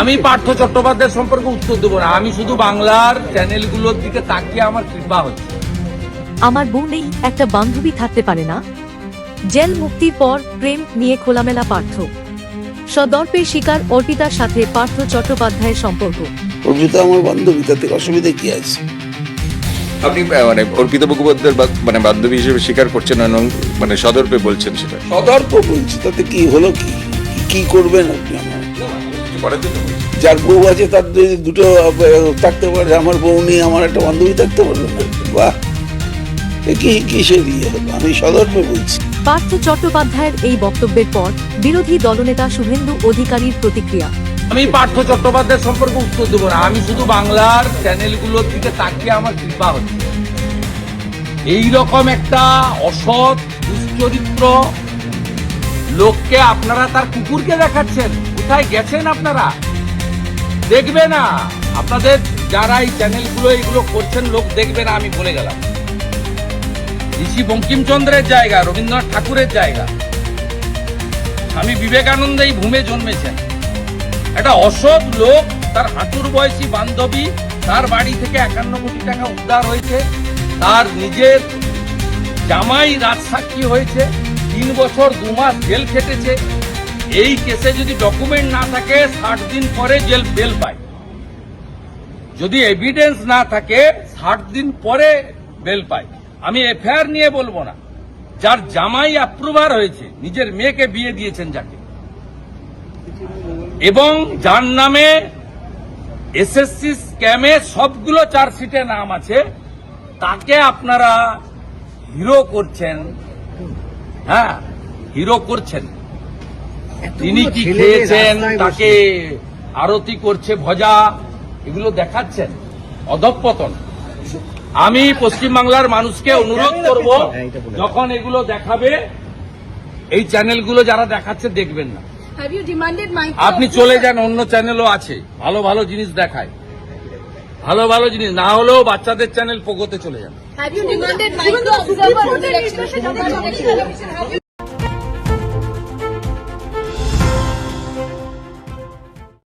আমি পার্থ চট্টোপাধ্যায় সম্পর্কে উত্তর দেবো না। আমি শুধু বাংলার চ্যানেলগুলোর দিকে তাকিয়ে আমার কৃপা হচ্ছে। আমার বউ নেই একটা বান্ধবী থাকতে পারে না। জেল মুক্তির পর প্রেম নিয়ে খোলামেলা পার্থ। সদর্পের শিকার অর্পিতার সাথে পার্থ চট্টোপাধ্যায়ের সম্পর্ক। অর্পিতা আমার বান্ধবী তাতে অসুবিধা কি আছে? আপনি মানে অর্পিতা মুখোপাধ্যায়ের মানে বান্ধবী হিসেবে স্বীকার করছেন এবং মানে সদর্পে বলছেন সেটা? সদর্প বলছি তাতে কি হলো কি? কি করবেন আপনি আমার? করার জন্য যার বউ আছে তার দুটো থাকতে পারে। আমার বউ নিয়ে আমার একটা বান্ধবী থাকতে পারবে না। বাহ! এ কি কিসের ইয়ে হলো আমি সদর্পে বলছি। পার্থ চট্টোপাধ্যায়ের এই বক্তব্যের পর বিরোধী দলনেতা শুভেন্দু অধিকারীর প্রতিক্রিয়া। আমি পার্থ চট্টোপাধ্যায় সম্পর্কে উত্তর দেবো না। আমি শুধু বাংলার চ্যানেলগুলোর দিকে তাকিয়ে আমার কৃপা হচ্ছে। এই রকম একটা অসৎ দুশ্চরিত্র লোককে আপনারা তার কুকুরকে দেখাচ্ছেন? কোথায় গেছেন আপনারা? দেখবে না। আপনাদের যারা এই চ্যানেলগুলো এগুলো করছেন, লোক দেখবে না, আমি বলে গেলাম। ঋষি বঙ্কিমচন্দ্রের জায়গা, রবীন্দ্রনাথ ঠাকুরের জায়গা। স্বামী বিবেকানন্দ এই ভূমে জন্মেছেন। একটা অসৎ লোক, তার হাঁটুর বয়সী বান্ধবী, তার বাড়ি থেকে একান্ন কোটি টাকা উদ্ধার হয়েছে। তার নিজের জামাই রাজসাক্ষী হয়েছে। তিন বছর দু মাস জেল খেটেছে। এই কেসে যদি ডকুমেন্ট না থাকে, ষাট দিন পরে জেল বেল পায়। যদি এভিডেন্স না থাকে, ষাট দিন পরে বেল পায়। আমি এফআইআর নিয়ে বলব না। যার জামাই অ্যাপ্রুভার হয়েছে, নিজের মেয়েকে বিয়ে দিয়েছেন যাকে। এবং যার নামে এসএসসি স্ক্যামে সবগুলো চার্জশিটে নাম আছে, তাকে আপনারা হিরো করছেন। হ্যাঁ হিরো করছেন। তিনি কি খেয়েছেন তাকে আরতি করছে ভজা এগুলো দেখাচ্ছেন অধঃপতন আমি পশ্চিমবাংলার মানুষকে অনুরোধ করব যখন এগুলো দেখাবে এই চ্যানেলগুলো যারা দেখাচ্ছে দেখবেন না আপনি চলে যান অন্য চ্যানেলও আছে ভালো ভালো জিনিস দেখায় ভালো ভালো জিনিস না হলেও বাচ্চাদের চ্যানেল পোগোতে চলে যান